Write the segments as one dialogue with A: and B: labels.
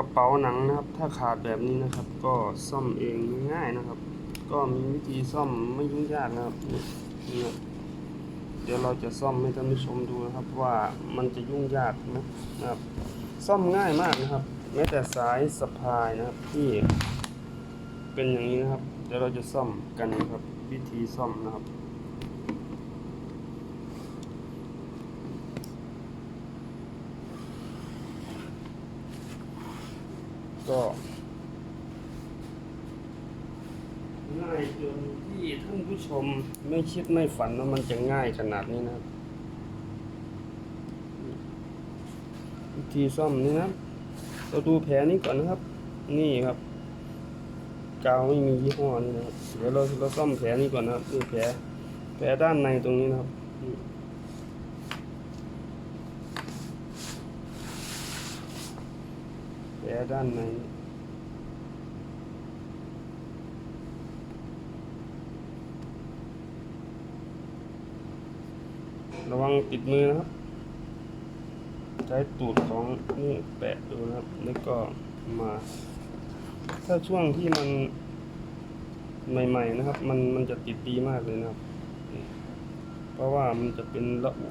A: ระเป๋าหนังนะครับ ถ้าขาดแบบนี้นะครับ ก็ซ่อมเองง่ายนะครับ ก็มีวิธีซ่อมไม่ยุ่งยากนะครับนี่นี่ครับเดี๋ยวเราจะซ่อมให้ท่านผู้ชมดูนะครับว่ามันจะยุ่งยากไหมนะครับ ซ่อมง่ายมากนะครับแม้แต่สายสะพายนะครับที่เป็นอย่างนี้นะครับ เดี๋ยวเราจะซ่อมกันนะครับ วิธีซ่อมนะครับ ก็ง่ายจนที่ท่านผู้ชมไม่คิดไม่ฝันว่ามันจะง่ายขนาดนี้นะวิธีซ่อมนี่นะเราดูแผลนี้ก่อนนะครับ นี่ครับ กาวไม่มียี่ห้อนี่นะครับเดี๋ยวเราเราซ่อมแผลนี้ก่อนนะครับนี่แผลแผลด้านในตรงนี้นะครับ แผลด้านในระวังติดมือนะครับ ใช้ตูดของนี่แปะดูนะครับ แล้วก็มา ถ้าช่วงที่มันใหม่ๆนะครับ มันมันจะติดดีมากเลยนะครับ เพราะว่ามันจะเป็นละอุ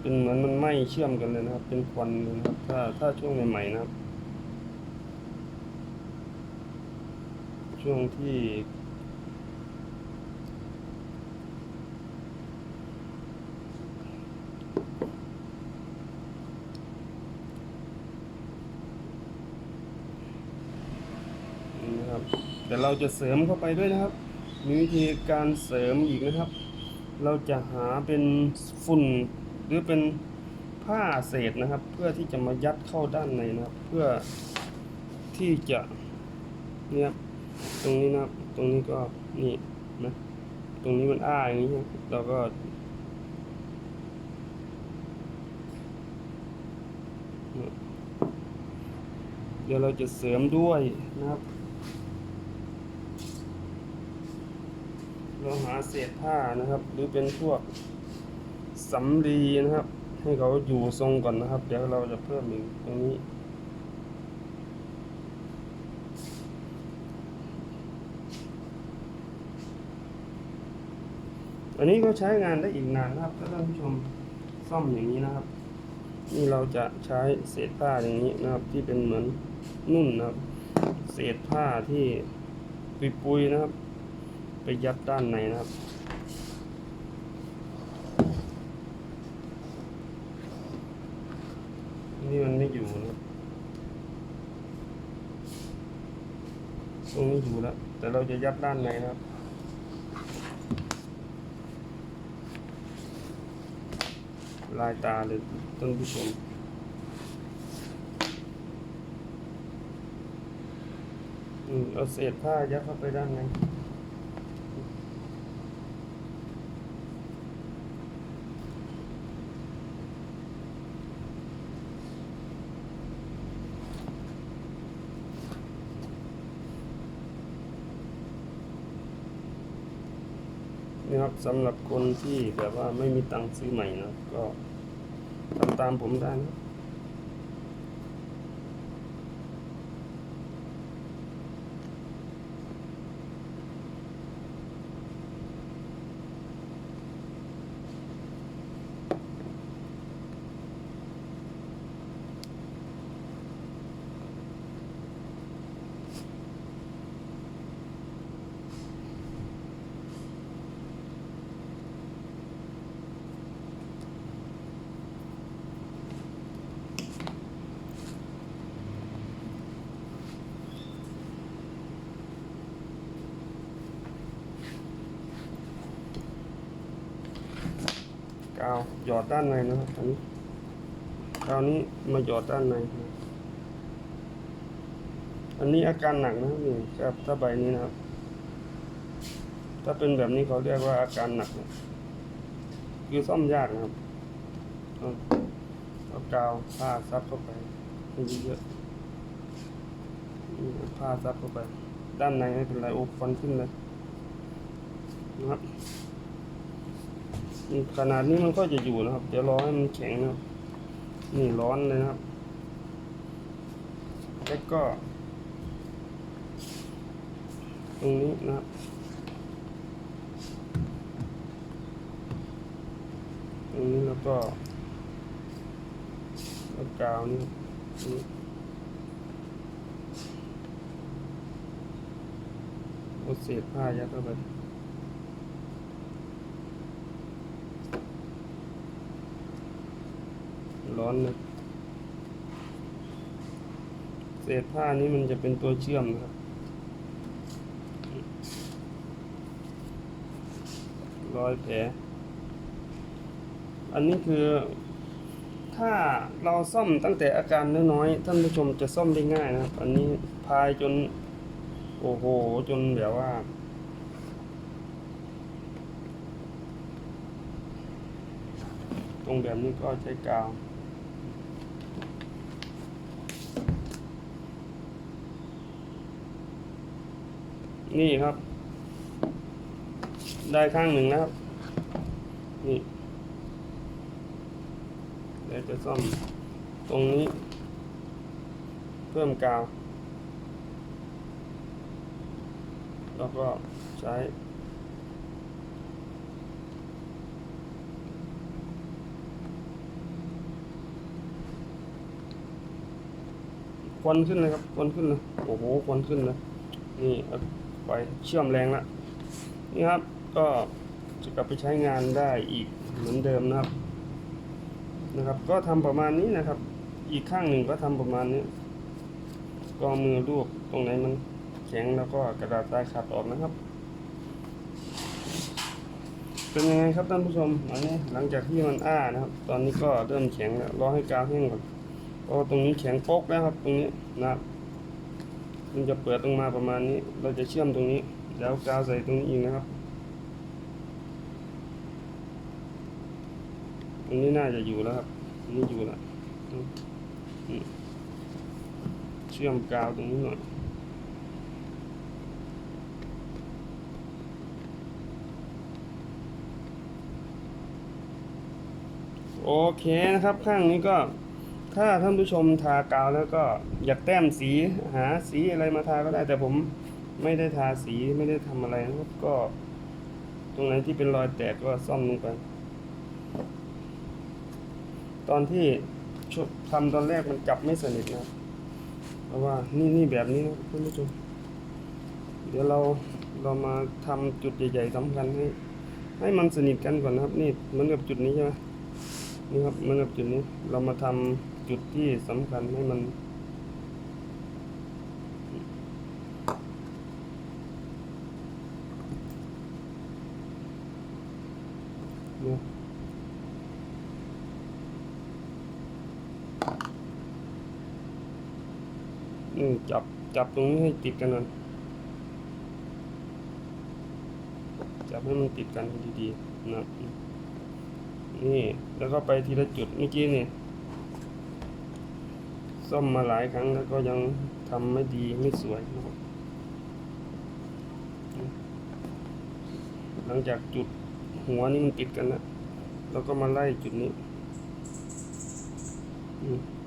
A: เป็นเหมือนมันไหม้เชื่อมกันเลยนะครับ เป็นควันเลยนะครับ ถ้าถ้าช่วงใหม่ๆนะครับ ช่วงที่นี่นะครับแต่เราจะเสริมเข้าไปด้วยนะครับ มีวิธีการเสริมอีกนะครับ เราจะหาเป็นฝุ่น หรือเป็นผ้าเศษนะครับ เพื่อที่จะมายัดเข้าด้านในนะครับ เพื่อที่จะเนี่ยตรงนี้นะครับตรงนี้ก็นี่นะตรงนี้มันอ้าอย่างนี้นะเราก็เดี๋ยวเราจะเสริมด้วยนะครับ เราหาเศษผ้านะครับ หรือเป็นพวก สำลีนะครับ ให้เขาอยู่ทรงก่อนนะครับ เดี๋ยวเราจะเพิ่มอีกตรงนี้อันนี้ก็ใช้งานได้อีกนานนะครับถ้าท่านผู้ชมซ่อมอย่างนี้นะครับ นี่เราจะใช้เศษผ้าอย่างนี้นะครับ ที่เป็นเหมือนนุ่นนะครับ เศษผ้าที่ปุยๆนะครับ ไปยัดด้านในนะครับ นี่มันไม่อยู่นะตรงนี้อยู่แล้ว แต่เราจะยัดด้านในนะครับลายตาเลยท่านผู้ชมอืมเอาเศษผ้ายัดเข้าไปด้านใน นี่ครับสำหรับคนที่แบบว่าไม่มีตังค์ซื้อใหม่นะก็ทำตามผมได้นะาวหยอดด้านในนะครับอันนี้กาวนี้มาหยอดด้านในครับอันนี้อาการหนักนะครับนี่ครับถ้าใบนี้นะครับ ถ้าเป็นแบบนี้เขาเรียกว่าอาการหนักนะคือซ่อมยากนะครับเอากาวผ้าซับเข้าไปให้เยอะๆผ้าซับเข้าไป ด้านในไม่เป็นไรโอ้ฟันขึ้นเลยนะครับ ขนาดนี้มันก็จะอยู่นะครับ เดี๋ยวรอให้มันแข็งนะครับ นี่ร้อนเลยนะครับ แล้วก็ ตรงนี้นะครับตรงนี้แล้วก็แล้วกาวนี่เอาเศษผ้ายัดเข้าไป ร้อนนะเศษผ้านี้มันจะเป็นตัวเชื่อมนะครับรอยแผลอันนี้คือถ้าเราซ่อมตั้งแต่อาการน้อยๆท่านผู้ชมจะซ่อมได้ง่ายนะครับ อันนี้พายจน โอ้โห จนแบบว่า ตรงแบบนี้ก็ใช้กาว นี่ครับ ได้ข้างหนึ่งแล้วครับ นี่เดี๋ยวจะซ่อมตรงนี้ เพิ่มกาว แล้วก็ใช้ควันขึ้นเลยครับควันขึ้นเลยโอ้โหควันขึ้นเลยนี่ ไปเชื่อมแรงละนี่ครับก็จะกลับไปใช้งานได้อีกเหมือนเดิมนะครับ นะครับ ก็ทำประมาณนี้นะครับ อีกข้างหนึ่งก็ทำประมาณนี้ก็เอามือลูบตรงไหนมันแข็งแล้วก็กระดาษทรายขัดออกนะครับ เป็นยังไงครับท่านผู้ชมอันนี้หลังจากที่มันอ้านะครับ ตอนนี้ก็เริ่มแข็งแล้วรอให้กาวแห้งก่อนเพราะตรงนี้แข็งโป๊กแล้วครับ ตรงนี้นะครับ มันจะเปิดลงมาประมาณนี้ เราจะเชื่อมตรงนี้แล้วกาวใส่ตรงนี้อีกนะครับตรงนี้น่าจะอยู่แล้วครับตรงนี้อยู่แล้วเชื่อมกาวตรงนี้หน่อยโอเคนะครับข้างนี้ก็ ถ้าท่านผู้ชมทากาวแล้วก็อยากแต้มสีหาสีอะไรมาทาก็ได้ แต่ผมไม่ได้ทาสีไม่ได้ทำอะไรนะครับก็ ตรงไหนที่เป็นรอยแตกก็ซ่อมลงไป ตอนที่ชุบทำตอนแรกมันจับไม่สนิทนะเพราะว่านี่นี่แบบนี้นะท่านผู้ชมเดี๋ยวเราเรามาทำจุดใหญ่ๆสำคัญให้ให้มันสนิทกันก่อนนะครับ นี่เหมือนกับจุดนี้ใช่ไหมนี่ครับเหมือนกับจุดนี้เรามาทำ จุดที่สำคัญให้มันเนี่ยจับจับตรงนี้ให้ติดกันก่อนจับให้มันติดกันดีๆนะนี่แล้วก็ไปทีละจุดเมื่อกี้นี่ ซ่อมมาหลายครั้งแล้วก็ยังทำไม่ดีไม่สวยนะครับหลังจากจุดหัวนี่มันติดกันนะแล้วก็มาไล่จุดนี้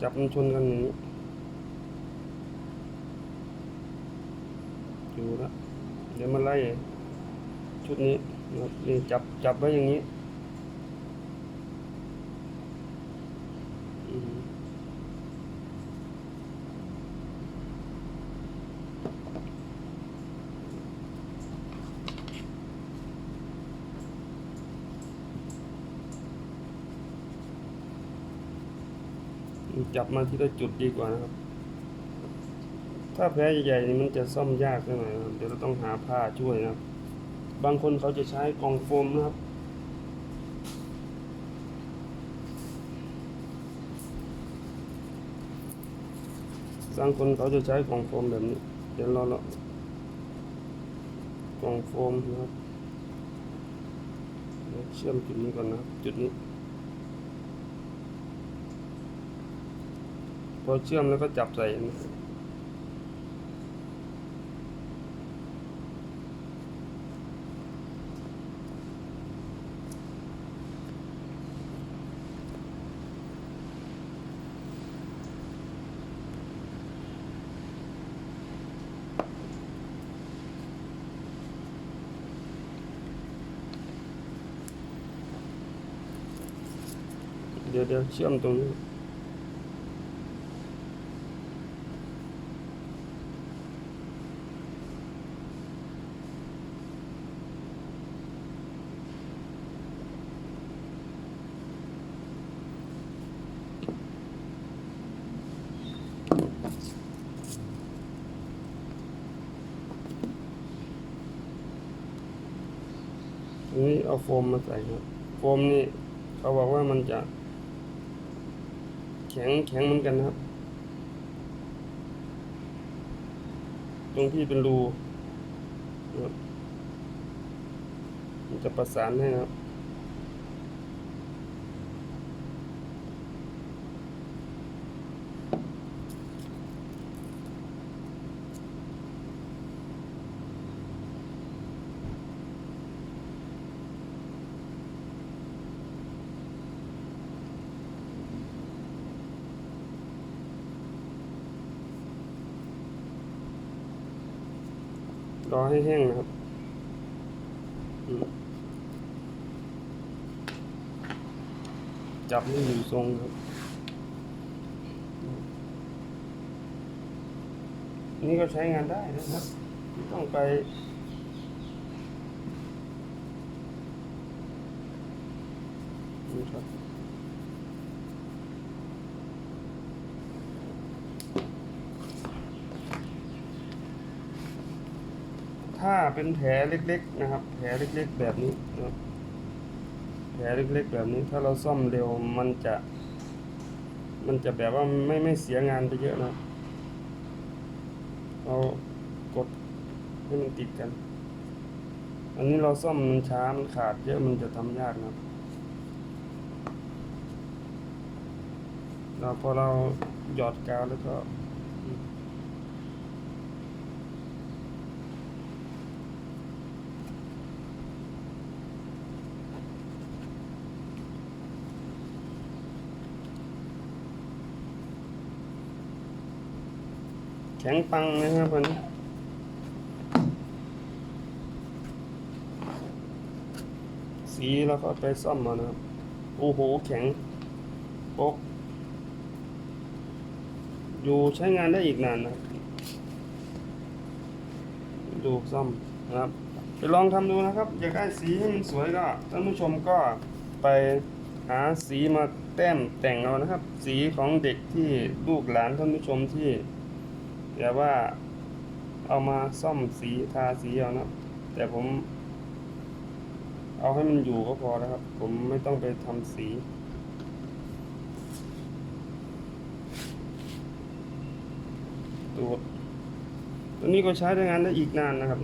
A: จับมันชนกันอย่างนี้อยู่ล้วเดี๋ยวมาไล่ชุดนี้นี่จับจับไว้อย่างนี้อืม จับมาที่ละจุดดีกว่านะครับ ถ้าแผลใหญ่ๆนี่มันจะซ่อมยากหน่อยนะครับเดี๋ยวเราต้องหาผ้าช่วยนะครับ บางคนเขาจะใช้กล่องโฟมนะครับบางคนเขาจะใช้กล่องโฟมแบบนี้ เดี๋ยวเราเรากล่องโฟมนะครับเชื่อมจุดนี้ก่อนนะ จุดนี้ พอเชื่อมแล้วก็จับใส่เดี๋ยวเดี๋ยวเชื่อมตรงนี้ เอาโฟมมาใส่ครับโฟมนี่เขาบอกว่ามันจะ แข็งแข็งเหมือนกันครับ ตรงที่เป็นรูครับมันจะประสานให้ครับ รอให้แห้งนะครับจับให้อยู่ทรงครับ นี่ก็ใช้งานได้นะครับไม่ต้องไปนี่ครับ ถ้าเป็นแผลเล็กๆนะครับ แผลเล็กๆแบบนี้นะครับแผลเล็กๆแบบนี้ถ้าเราซ่อมเร็วมันจะ มันจะแบบว่าไม่ไม่เสียงานไปเยอะนะเรากดให้มันติดกัน อันนี้เราซ่อมมันช้ามันขาดเยอะมันจะทำยากนะเราพอเราหยอดกาวแล้วก็ แข็งปังนะครับวันสีแล้วก็ไปซ่อมมานะครับ โอ้โห แข็งปกอยู่ใช้งานได้อีกนานนะดูซ่อมนะครับ ไปลองทำดูนะครับ อยากได้สีให้มันสวยก็ท่านผู้ชมก็ไปหาสีมาแต้มแต่งเอานะครับ สีของเด็กที่ลูกหลานท่านผู้ชมที่ แต่ว่าเอามาซ่อมสีทาสีเอานะแต่ผม เอาให้มันอยู่ก็พอแล้วครับ ผมไม่ต้องไปทำสีตัวตัวนี้ก็ใช้ได้งานได้อีกนานนะครับ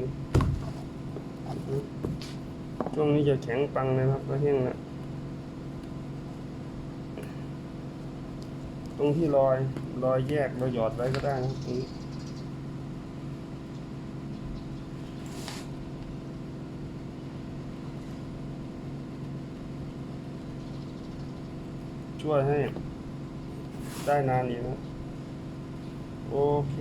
A: ช่วงนี้จะแข็งปังเลยครับก็แห้งแล้วตรงที่รอยรอยแยกเราหยอดไว้ก็ได้นะครับตรงนี้ ช่วยให้ได้นานอีกนะ โอเค